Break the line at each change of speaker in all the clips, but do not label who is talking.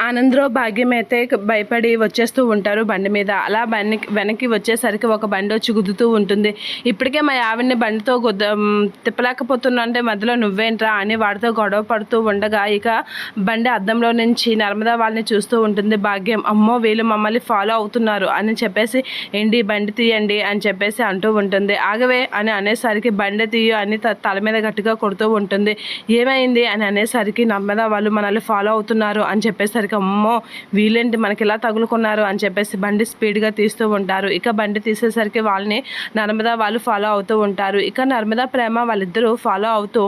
ఆనందరావు భాగ్యం అయితే భయపడి వచ్చేస్తూ ఉంటారు బండి మీద. అలా బండి వెనక్కి వచ్చేసరికి ఒక బండి వచ్చి గుద్దుతూ ఉంటుంది. ఇప్పటికే మా ఆవిడని బండితో గుద్ద తిప్పలేకపోతున్నా అంటే మధ్యలో నువ్వేంట్రా అని వాడితో గొడవ పడుతూ ఉండగా ఇక బండి అద్దంలో నుంచి నర్మదా వాళ్ళని చూస్తూ ఉంటుంది. భాగ్యం అమ్మో వీళ్ళు మమ్మల్ని ఫాలో అవుతున్నారు అని చెప్పేసి ఏంటి బండి తీయండి అని చెప్పేసి అంటూ ఉంటుంది. ఆగవే అని అనేసరికి బండి తీయు అని త- తల మీద గట్టిగా కొడుతూ ఉంటుంది. ఏమైంది అని అనేసరికి నర్మదా వాళ్ళు మనల్ని ఫాలో అవుతున్నారు అని చెప్పేసరికి అమ్మో వీళ్ళేంటి మనకి ఇలా తగులుకున్నారు అని చెప్పేసి బండి స్పీడ్గా తీస్తూ ఉంటారు. ఇక బండి తీసేసరికి వాళ్ళని నర్మదా వాళ్ళు ఫాలో అవుతూ ఉంటారు. ఇక నర్మదా ప్రేమ వాళ్ళిద్దరూ ఫాలో అవుతూ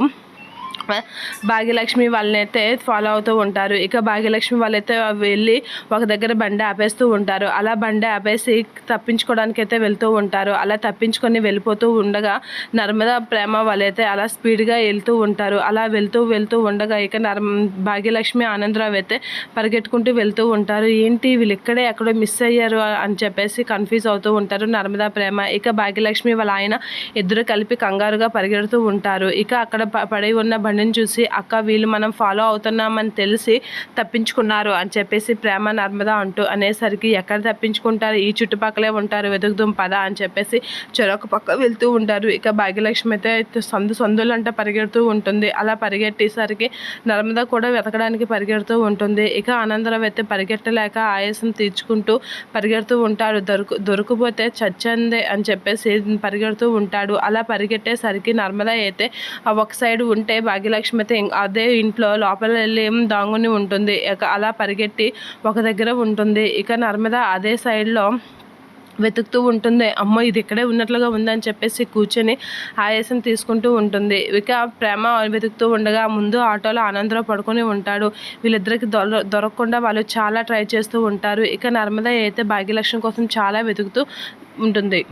భాగ్యలక్ష్మి వాళ్ళని అయితే ఫాలో అవుతూ ఉంటారు. ఇక భాగ్యలక్ష్మి వాళ్ళైతే వెళ్ళి ఒక దగ్గర బండి ఆపేస్తూ ఉంటారు. అలా బండి ఆపేసి తప్పించుకోవడానికి అయితే వెళ్తూ ఉంటారు. అలా తప్పించుకొని వెళ్ళిపోతూ ఉండగా నర్మదా ప్రేమ వాళ్ళైతే అలా స్పీడ్గా వెళ్తూ ఉంటారు. అలా వెళ్తూ వెళ్తూ ఉండగా ఇక నర్మ భాగ్యలక్ష్మి ఆనందరావు అయితే పరిగెట్టుకుంటూ వెళ్తూ ఉంటారు. ఏంటి వీళ్ళు ఇక్కడే ఎక్కడో మిస్ అయ్యారు అని చెప్పేసి కన్ఫ్యూజ్ అవుతూ ఉంటారు నర్మదా ప్రేమ. ఇక భాగ్యలక్ష్మి వాళ్ళ ఆయన ఇద్దరు కలిపి కంగారుగా పరిగెడుతూ ఉంటారు. ఇక అక్కడ ప- పడి ఉన్న బండి అన్నని చూసి అక్క వీళ్ళు మనం ఫాలో అవుతున్నామని తెలిసి తప్పించుకున్నారు అని చెప్పేసి ప్రేమ నర్మదా అంటూ అనేసరికి ఎక్కడ తప్పించుకుంటారు? ఈ చుట్టుపక్కలే ఉంటారు వెతుకుదాం పద అని చెప్పేసి చెరొక పక్క వెళ్తూ ఉంటారు. ఇక భాగ్యలక్ష్మి అయితే సందు సందులంట పరిగెడుతూ ఉంటుంది. అలా పరిగెట్టేసరికి నర్మదా కూడా వెతకడానికి పరిగెడుతూ ఉంటుంది. ఇక ఆనందరావు అయితే పరిగెట్టలేక ఆయాసం తీర్చుకుంటూ పరిగెడుతూ ఉంటాడు. దొరుకు దొరికిపోతే చచ్చందే అని చెప్పేసి పరిగెడుతూ ఉంటాడు. అలా పరిగెట్టేసరికి నర్మదా అయితే ఒక సైడ్ ఉంటే భాగ్యలక్ష్మి అయితే అదే ఇంట్లో లోపల వెళ్ళి దాంగుని ఉంటుంది. ఇక అలా పరిగెట్టి ఒక దగ్గర ఉంటుంది. ఇక నర్మదా అదే సైడ్లో వెతుకుతూ ఉంటుంది. అమ్మో ఇది ఇక్కడే ఉన్నట్లుగా ఉందని చెప్పేసి కూర్చొని ఆయాసం తీసుకుంటూ ఉంటుంది. ఇక ప్రేమ వెతుకుతూ ఉండగా ముందు ఆటోలో ఆనందరావు పడుకొని ఉంటాడు. వీళ్ళిద్దరికి దొర దొరకకుండా వాళ్ళు చాలా ట్రై చేస్తూ ఉంటారు. ఇక నర్మద అయితే భాగ్యలక్ష్మి కోసం చాలా వెతుకుతూ ఉంటుంది.